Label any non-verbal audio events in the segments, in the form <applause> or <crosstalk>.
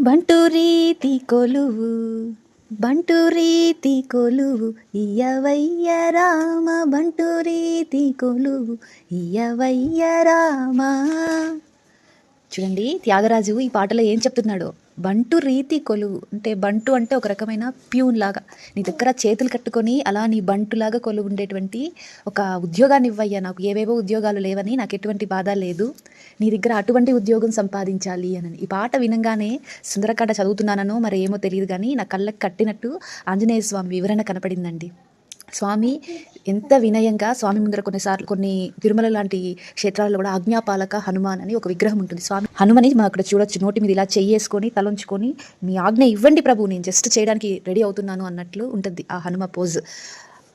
బంటు రీతి కొలువు బంటు రీతి కొలువు ఇయ్యవయ్య రామ బంటు రీతి కొలువు ఇయ్యవయ్య రామ. చూడండి త్యాగరాజు ఈ పాటలో ఏం చెప్తున్నాడో. బంటు రీతి కొలువు అంటే బంటు అంటే ఒక రకమైన ప్యూన్ లాగా. నీ దగ్గర చేతులు కట్టుకొని అలా నీ బంటులాగా కొలువు ఉండేటువంటి ఒక ఉద్యోగాన్ని ఇవ్వయ్యా. నాకు ఏవేవో ఉద్యోగాలు లేవని నాకు ఎటువంటి బాధ లేదు. నీ దగ్గర అటువంటి ఉద్యోగం సంపాదించాలి అని ఈ పాట వినంగానే సుందరకాండ చదువుతున్నానో మరి ఏమో తెలియదు కానీ నా కళ్ళకి కట్టినట్టు ఆంజనేయ స్వామి వివరణ కనపడిందండి. స్వామి ఎంత వినయంగా స్వామి ముందర కొన్నిసార్లు కొన్ని తిరుమల లాంటి క్షేత్రాల్లో కూడా ఆజ్ఞాపాలక హనుమాన్ అని ఒక విగ్రహం ఉంటుంది. స్వామి హనుమని మనం అక్కడ చూడొచ్చు. నోటి మీద ఇలా చెయ్యేసుకొని తలంచుకొని మీ ఆజ్ఞ ఇవ్వండి ప్రభు నేను జస్ట్ చేయడానికి రెడీ అవుతున్నాను అన్నట్లు ఉంటుంది ఆ హనుమ పోజ్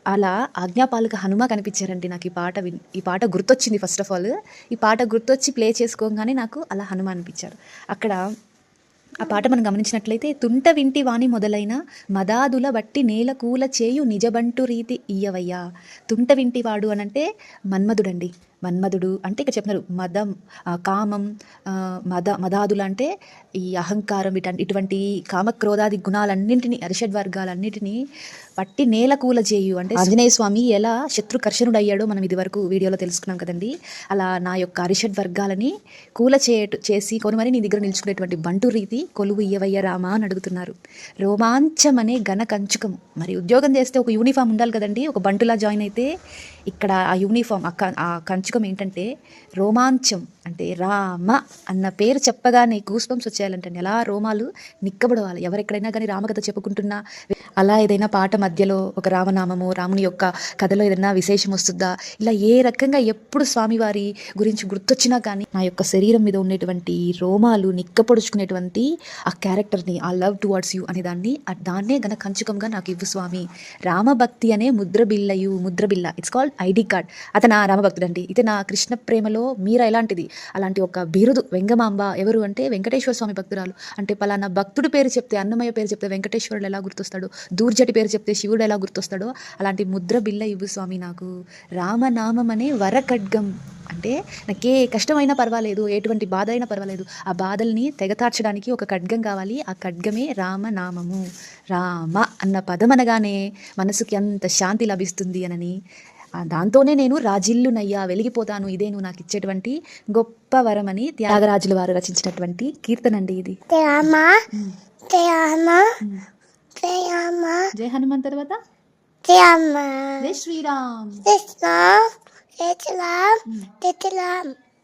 అలా ఆజ్ఞాపాలక హనుమ కనిపించారండి నాకు ఈ పాట విన్ ఈ పాట గుర్తొచ్చింది ఫస్ట్ ఆఫ్ ఆల్ ఈ పాట గుర్తొచ్చి ప్లే చేసుకోగానే నాకు అలా హనుమ అనిపించారు. అక్కడ ఆ పాట మనం గమనించినట్లయితే తుంట వింటి వాణి మొదలైన మదాదుల బట్టి నేల కూల చేయు నిజబంటు రీతి ఇయ్యవయ్యా. తుంట వింటివాడు అనంటే మన్మధుడండి. మన్మధుడు అంటే ఇక చెప్తున్నారు మదం కామం మద మదాదులు అంటే ఈ అహంకారం ఇట ఇటువంటి కామక్రోధాది గుణాలన్నింటినీ అరిషడ్ వర్గాలన్నింటినీ పట్టి నేల కూల చేయు. అంటే ఆంజనేయ స్వామి ఎలా శత్రు కర్షణుడు అయ్యాడో మనం ఇది వరకు వీడియోలో తెలుసుకున్నాం కదండి. అలా నా యొక్క అరిషడ్ వర్గాలని కూల చేయట చేసి కొనుమని నీ దగ్గర నిలుచుకునేటువంటి బంటు రీతి కొలువు ఇయ్యవయ్య రామా అని అడుగుతున్నారు. రోమాంచం అనే ఘన కంచుకం. మరి ఉద్యోగం చేస్తే ఒక యూనిఫామ్ ఉండాలి కదండి ఒక బంటులా జాయిన్ అయితే ఇక్కడ ఆ యూనిఫామ్ ఆ క- ఆ ఏంటంటే రోమాంచం అంటే రామ అన్న పేరు చెప్పగానే గూస్బంప్స్ వచ్చేయాలంటే ఎలా రోమాలు నిక్కబడవాలి. ఎవరెక్కడైనా కానీ రామకథ చెప్పుకుంటున్నా అలా ఏదైనా పాట మధ్యలో ఒక రామనామము రాముని యొక్క కథలో ఏదైనా విశేషం వస్తుందా? ఇలా ఏ రకంగా ఎప్పుడు స్వామివారి గురించి గుర్తొచ్చినా కానీ నా యొక్క శరీరం మీద ఉండేటువంటి రోమాలు నిక్కపొడుచుకునేటువంటి ఆ క్యారెక్టర్ని ఆ లవ్ టువర్డ్స్ యూ అనే దాన్ని దాన్నే గన కంచుకంగా నాకు ఇవ్వు స్వామి. రామభక్తి అనే ముద్రబిల్లయు ముద్రబిల్ల ఇట్స్ కాల్డ్ ఐడి కార్డ్. అతను ఆ రామభక్తుడు అండి ఇది నా కృష్ణ ప్రేమలో మీర ఎలాంటిది? అలాంటి ఒక బిరుదు వెంగమాంబ ఎవరు అంటే వెంకటేశ్వర స్వామి భక్తురాలు. అంటే పలానా భక్తుడు పేరు చెప్తే అన్నమయ్య పేరు చెప్తే వెంకటేశ్వరుడు ఎలా గుర్తొస్తాడు? దూర్జటి పేరు చెప్తే శివుడు ఎలా గుర్తొస్తాడో? అలాంటి ముద్ర బిల్ల ఇవ్వు స్వామి నాకు. రామనామం అనే వరఖడ్గం. అంటే నాకే కష్టమైనా పర్వాలేదు ఎటువంటి బాధ అయినా పర్వాలేదు. ఆ బాధల్ని తెగతార్చడానికి ఒక ఖడ్గం కావాలి. ఆ ఖడ్గమే రామనామము. రామ అన్న పదం అనగానే మనసుకి అంత శాంతి లభిస్తుంది అనని. దాంతోనే నేను రాజిల్లునయ్యా వెలిగిపోతాను. ఇదే నువ్వు నాకు ఇచ్చేటువంటి గొప్ప వరమని త్యాగరాజుల వారు రచించినటువంటి కీర్తన అండి ఇది జయ హనుమాన్ తర్వాత? రామ జై శ్రీరామ్. కృష్ణ కృష్ణ కృష్ణ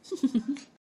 <laughs>